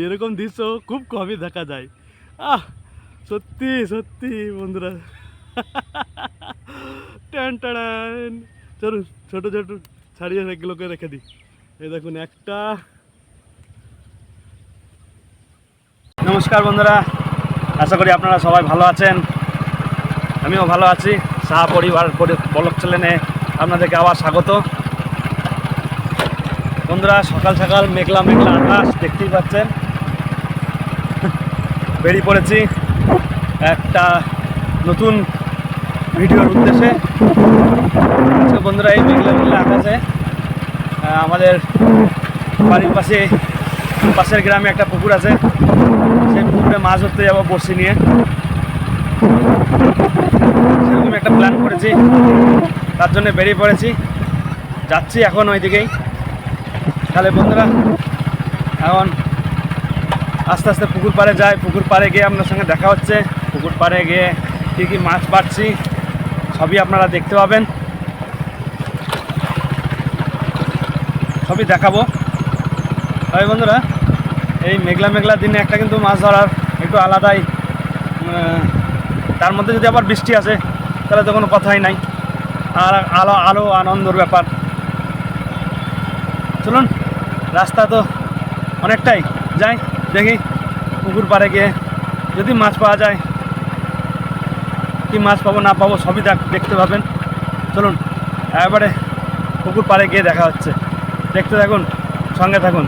এরকম দৃশ্য খুব কমই দেখা যায়। আহ, সত্যি সত্যি বন্ধুরা। ট্যান টান চলুন, ছোটো ছোটো ছাড়িয়ে এগুলোকে রেখে দিই। এই দেখুন একটা। নমস্কার বন্ধুরা। আশা করি আপনারা সবাই ভালো আছেন। আমিও ভালো আছি। সাহা পরিবার পরি- বলক চ্যানেলে আপনাদেরকে আবার স্বাগত। বন্ধুরা, সকাল সকাল মেঘলা মেঘলা আকাশ দেখতেই পাচ্ছেন। বেরিয়ে পড়েছি একটা নতুন ভিডিওর উদ্দেশ্যে। বন্ধুরা, এই মেঘলা মেঘলা আকাশে আমাদের বাড়ির পাশে, পাশের গ্রামে একটা পুকুর আছে। সেই পুকুরে মাছ ধরতে যাব বড়শি নিয়ে। সেরকম একটা প্ল্যান করেছি। তার জন্য বেরিয়ে পড়েছি। যাচ্ছি এখন ওইদিকেই। তাহলে বন্ধুরা, এখন আস্তে আস্তে পুকুর পাড়ে যাই পুকুর পাড়ে গিয়ে আপনার সঙ্গে দেখা হচ্ছে। পুকুর পাড়ে গিয়ে কী কী মাছ পাচ্ছি সবই আপনারা দেখতে পাবেন। সবই দেখাবো। তাই বন্ধুরা, এই মেঘলা মেঘলা দিনে একটা কিন্তু মাছ ধরার একটু আলাদাই তার মধ্যে যদি আবার বৃষ্টি আসে, তাহলে তো কোনো কথাই নাই। আর আলো আলো আনন্দর ব্যাপার। চলুন, রাস্তা তো অনেকটাই। যাই দেখি পুকুর পাড়ে গিয়ে যদি মাছ পাওয়া যায়, কি মাছ পাবো, না পাবো, সবই দেখ- দেখতে পাবেন। চলুন একবারে পুকুর পাড়ে গিয়ে দেখা হচ্ছে। দেখতে থাকুন, সঙ্গে থাকুন।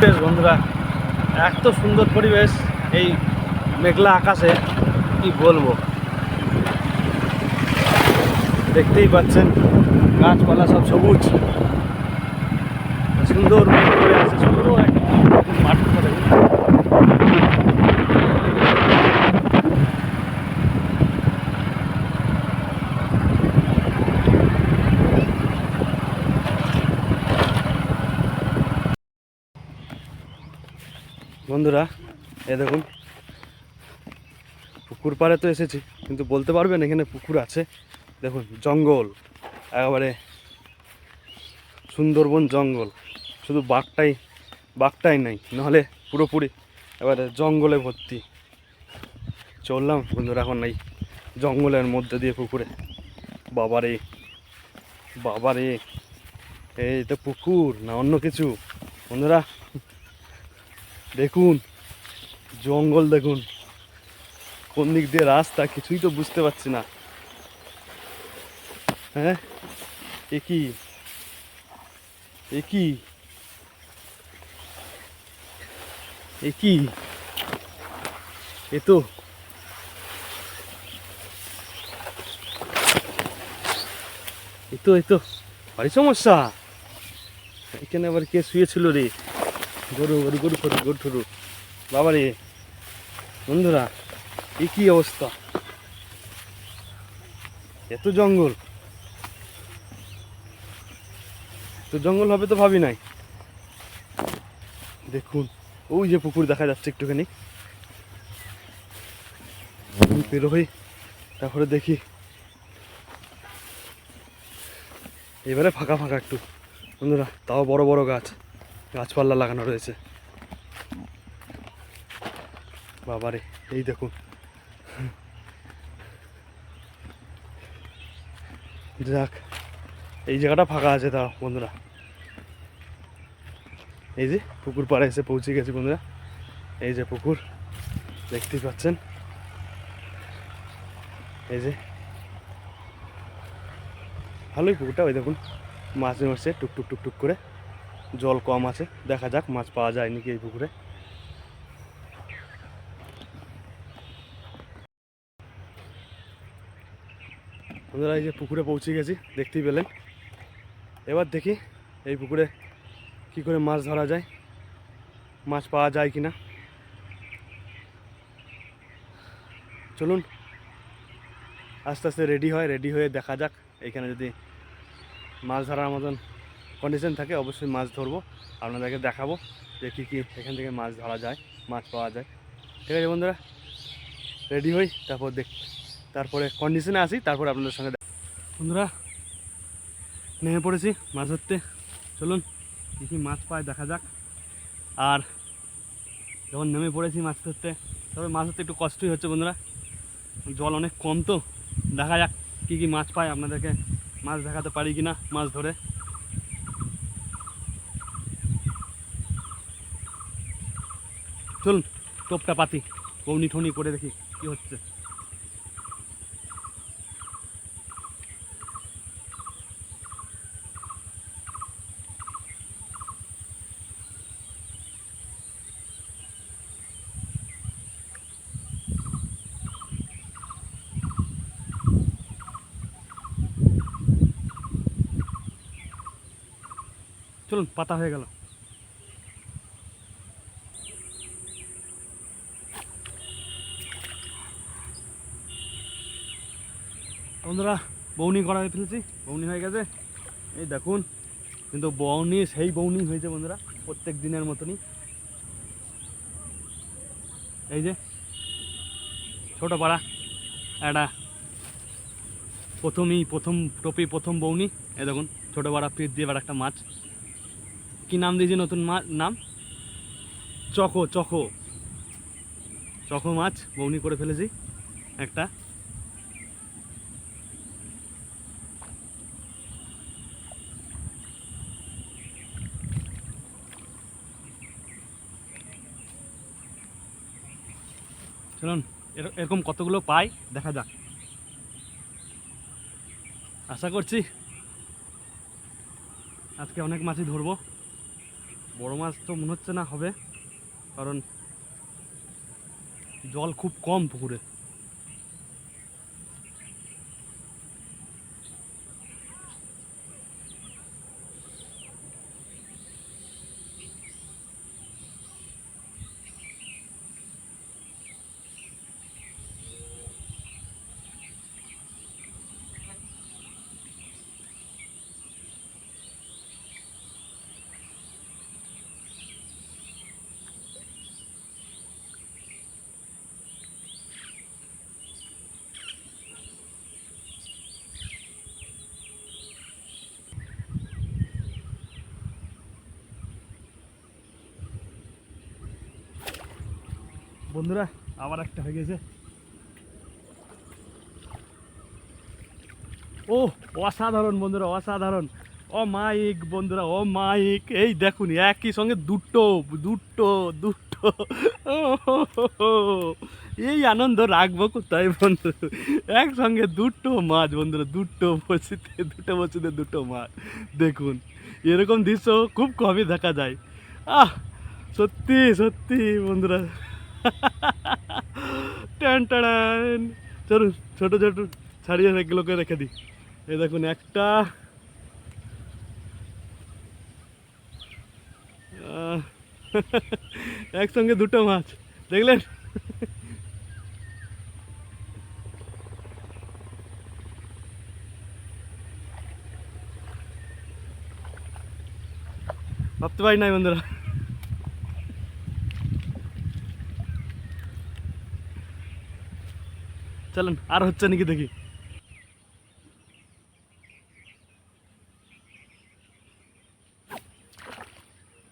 বেশ বন্ধুরা, এত সুন্দর পরিবেশ এই মেঘলা আকাশে, কি বলব? দেখতেই পাচ্ছেন, গাছপালা সব সবুজ। সুন্দর বন্ধুরা, এ দেখুন, পুকুর পাড়ে তো এসেছি, কিন্তু বলতে পারবেন এখানে পুকুর আছে। দেখুন, জঙ্গল, একেবারে সুন্দরবন জঙ্গল। শুধু বাঘটাই বাঘটাই নাই, নাহলে পুরোপুরি এবারে জঙ্গলে ভর্তি। চললাম বন্ধুরা, এখন এই জঙ্গলের মধ্যে দিয়ে পুকুরে। বাবারে বাবারে, এই তো পুকুর না অন্য কিছু? বন্ধুরা, দেখুন, জঙ্গল দেখুন। কোন দিক দিয়ে রাস্তা কিছুই তো বুঝতে পারছি না। হ্যাঁ? এ কি? এ কি? এ কি? এ তো। এ তো বাড়ি সমস্যা? এখানে আবার কে শুয়েছিল রে? গরু গরু গরু গরু গরু ঠরু বাবা রে, বন্ধুরা, এ কি অবস্থা? এত জঙ্গল। তো জঙ্গল হবে তো ভাবি নাই। দেখুন। ওই যে পুকুর দেখা যাচ্ছে একটুখানি। পেরোই তারপরে দেখি। এবারে ফাঁকা ফাঁকা একটু। বন্ধুরা, তাও বড় বড় গাছ, গাছপালা লাগানো রয়েছে। বাবারে, এই দেখুন। যাক, এই জায়গাটা ফাঁকা আছে তা বন্ধুরা। এই যে পুকুর পাড়ে এসে পৌঁছে গেছি বন্ধুরা। এই যে পুকুর, দেখতেই পাচ্ছেন। এই যে। ভালোই পুকুরটা, ওই দেখুন, মাছ টুক টুক টুক টুক করে। জল কম আছে, দেখা যাক মাছ পাওয়া যায় নাকি এই পুকুরে। বন্ধুরা, এই যে পুকুরে পৌঁছে গেছি, দেখতেই পেলেন। এবার দেখি এই পুকুরে কি করে মাছ ধরা যায়? মাছ পাওয়া যায় কিনা? চলুন। আস্তে আস্তে রেডি হয় রেডি হয়ে দেখা যাক। এইখানে যদি মাছ ধরার মতন কন্ডিশন থাকে, অবশ্যই মাছ ধরবো। আপনাদেরকে দেখাবো যে কী কী এখান থেকে মাছ ধরা যায়, মাছ পাওয়া যায়। ঠিক আছে বন্ধুরা রেডি হই, তারপর দেখ, তারপরে কন্ডিশনে আসি, তারপর আপনাদের সঙ্গে বন্ধুরা, নেমে পড়েছি মাছ ধরতে। চলুন। কী কী মাছ পায়, দেখা যাক। আর যখন নেমে পড়েছি মাছ ধরতে, তবে মাছ ধরতে একটু কষ্টই হচ্ছে বন্ধুরা। জল অনেক কম তো, দেখা যাক কী কী মাছ পায়, আপনাদেরকে মাছ দেখাতে পারি কি না মাছ ধরে। চলুন, টোপটা পাতি বৌনি ঠনি করে দেখি কি হচ্ছে। চলুন, পাতা হয়ে গেল। বন্ধুরা, বৌনি করা হয়ে ফেলেছি, বৌনি হয়ে গেছে। এই দেখুন, কিন্তু বৌনি, সেই বৌনি হয়েছে বন্ধুরা, প্রত্যেক দিনের মতনই। এই যে, ছোট পাড়া, একটা প্রথমই, প্রথম টপি, প্রথম বৌনি। এই দেখুন, ছোটো পাড়া পিঠ দিয়ে একটা মাছ। কি নাম দিয়েছি নতুন মাছ নাম? চকো চকো। চকো মাছ বৌনি করে ফেলেছি, একটা। চলুন, এর- এরকম কতগুলো পাই, দেখা যাক। আশা করছি, আজকে অনেক মাছই ধরবো। বড় মাছ তো মনে হচ্ছে না হবে কারণ জল খুব কম পুকুরে। বন্ধুরা, আবার একটা হয়ে গেছে। ও অসাধারণ বন্ধুরা, অসাধারণ। ও মাইক বন্ধুরা, ও মাইক। এই দেখুন, একই সঙ্গে দুটো দুটো দুটো। এই আনন্দ রাখব কোথায় বন্ধু? একসঙ্গে দুটো মাছ বন্ধুরা, দুটো বসিতে দুটো বসিতে দুটো মাছ। দেখুন, এরকম দৃশ্য খুব কমই দেখা যায়। আহ, সত্যি সত্যি বন্ধুরা। টান টান। চলুন ছোটো ছোটো, ছাড়িয়ে এগুলোকে রেখে দিই। এই দেখুন, একটা। একসঙ্গে দুটো মাছ, দেখলেন? ভাবতে পারি নাই বন্ধুরা। চলেন, আর হচ্ছে নাকি দেখি।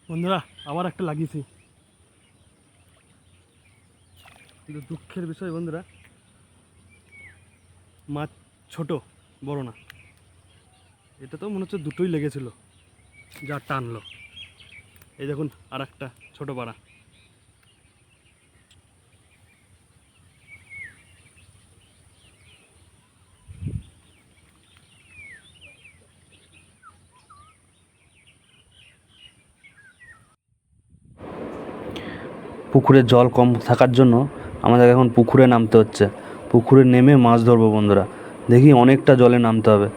বন্ধুরা আবার একটা লাগিয়েছি। কিন্তু দুঃখের বিষয় বন্ধুরা, মাছ ছোট, বড় না। এটা তো মনে হচ্ছে দুটোই লেগেছিল, যা টানলো। এই দেখুন আর একটা ছোটো পাড়া। পুকুরে জল কম থাকার জন্য আমাদের এখন পুকুরে নামতে হচ্ছে। পুকুরে নেমে মাছ ধরবো বন্ধুরা। দেখি অনেকটা জলে নামতে হবে।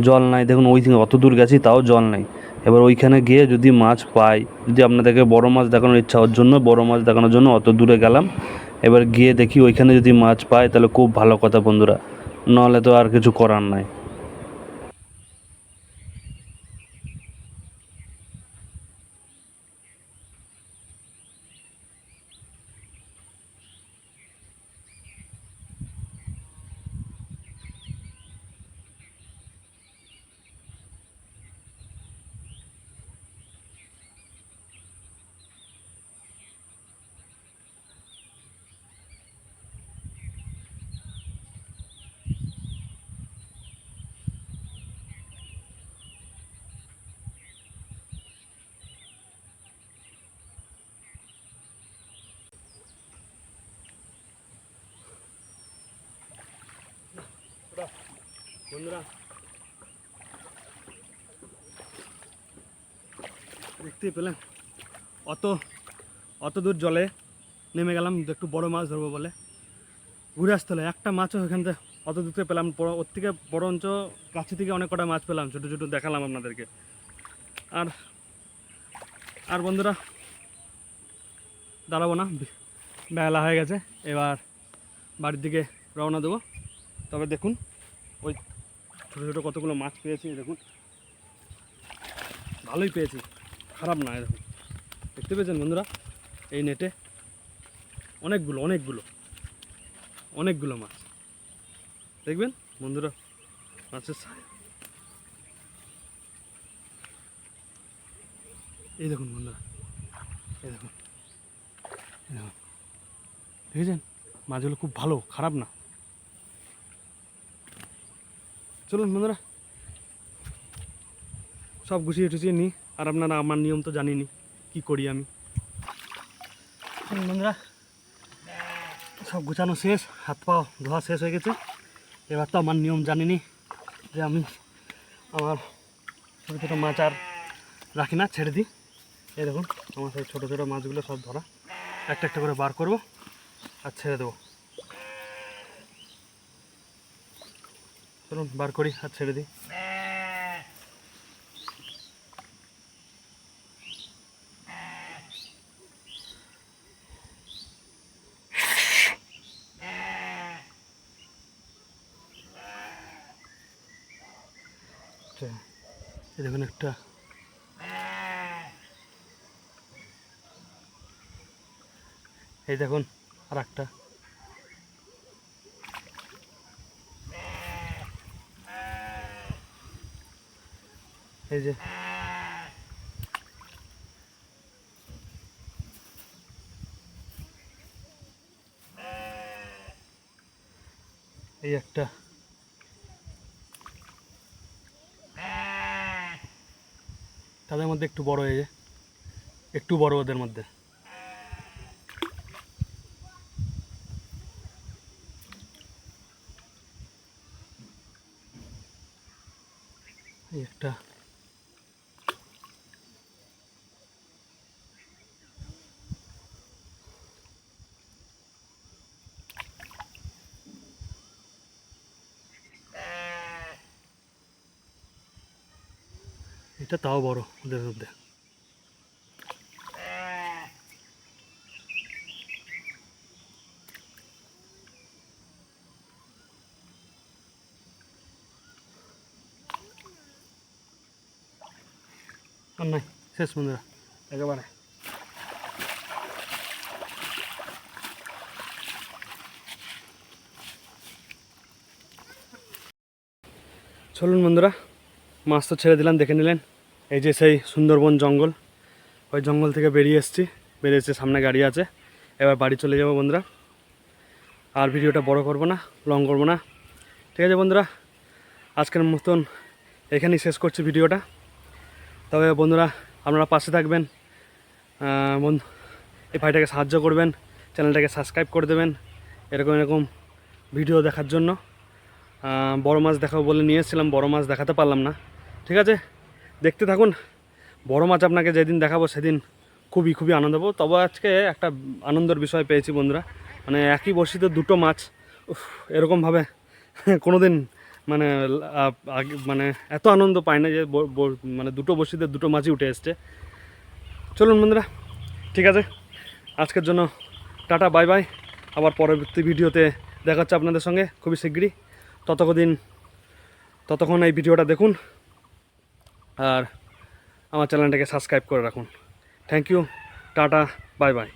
জল নাই, দেখুন ওই থেকে অত দূর গেছি, তাও জল নেই। এবার ওইখানে গিয়ে যদি মাছ পাই, যদি আপনাদেরকে বড় মাছ দেখানোর ইচ্ছা, ওর জন্য বড় মাছ দেখানোর জন্য অত দূরে গেলাম। এবার গিয়ে দেখি ওইখানে যদি মাছ পাই, তাহলে খুব ভালো কথা বন্ধুরা। নাহলে তো আর কিছু করার নাই। বন্ধুরা। দেখতেই পেলেন, অত অত দূর জলে নেমে গেলাম একটু বড় মাছ ধরবো বলে। ঘুরে আসতে হলো, একটা মাছও এখান থেকে অত দূর থেকে পেলাম ওর থেকে বড় বরঞ্চ কাছে থেকে অনেক কটা মাছ পেলাম, ছোটো ছোটো দেখালাম আপনাদেরকে। আর আর বন্ধুরা, দাঁড়াবো না বেলা হয়ে গেছে, এবার বাড়ির দিকে রওনা দেবো। তবে দেখুন, ওই ছোটো ছোটো কতগুলো মাছ পেয়েছি দেখুন। ভালোই পেয়েছি, খারাপ না এরকম দেখতে পেয়েছেন বন্ধুরা? এই নেটে অনেকগুলো অনেকগুলো অনেকগুলো মাছ। দেখবেন বন্ধুরা, মাছের সাইজ এই দেখুন বন্ধুরা, এই দেখুন এই দেখুন। দেখেছেন? মাছগুলো খুব ভালো, খারাপ না। চলুন বন্ধুরা। সব গুছিয়ে টুছিয়ে নিই। আর আপনারা আমার নিয়ম তো জানিনি কি করি আমি। বন্ধুরা, সব গুছানো শেষ, হাত পা ধোয়া শেষ হয়ে গেছে। এবার তো আমার নিয়ম জানিনি যে আমি আমার ছোটো ছোটো মাছ আর রাখি না, ছেড়ে দিই। এই দেখুন, আমার সেই ছোটো ছোটো মাছগুলো সব ধরা। একটা একটা করে বার করব আর ছেড়ে দেবো। চলুন বার করি হাত ছেড়ে দিই। আচ্ছা, দেখুন একটা। এই দেখুন আর একটা এই যে। এই একটা। তাদের মধ্যে একটু বড় এই যে। একটু বড় ওদের মধ্যে এই একটা এটা তাও বড় ওদের মধ্যে। আর নাই শেষ বন্ধুরা। একেবারে। চলুন বন্ধুরা মাছ তো ছেড়ে দিলাম দেখে নিলেন। এই যে সেই সুন্দরবন জঙ্গল, ওই জঙ্গল থেকে বেরিয়ে এসেছি, বেরিয়ে এসে সামনে গাড়ি আছে। এবার বাড়ি চলে যাব বন্ধুরা। আর ভিডিওটা বড় করব না লং করব না। ঠিক আছে বন্ধুরা, আজকের মতন এখানেই শেষ করছি ভিডিওটা। তবে বন্ধুরা, আপনারা পাশে থাকবেন বন্ধু এই ভাইটাকে সাহায্য করবেন, চ্যানেলটাকে সাবস্ক্রাইব করে দেবেন, এরকম এরকম ভিডিও দেখার জন্য। বড় মাছ দেখাবো বলে নিয়ে এসেছিলাম, বড় মাছ দেখাতে পারলাম না। ঠিক আছে? দেখতে থাকুন। বড় মাছ আপনাকে যেদিন দেখাবো সেদিন খুবই খুবই আনন্দ পাবো। তবে আজকে একটা আনন্দের বিষয় পেয়েছি বন্ধুরা। মানে একই বড়শিতে দুটো মাছ উফ, এরকমভাবে কোনো দিন মানে আগে মানে এত আনন্দ পায় না যে মানে দুটো বড়শিতে দুটো মাছই উঠে এসছে। চলুন বন্ধুরা ঠিক আছে? আজকের জন্য টাটা বাই বাই। আবার পরবর্তী ভিডিওতে দেখা হচ্ছে আপনাদের সঙ্গে খুবই শীঘ্রই ততক্ষণ ততক্ষণ এই ভিডিওটা দেখুন। আর আমার চ্যানেলটাকে সাবস্ক্রাইব করে রাখুন। Thank you tata bye bye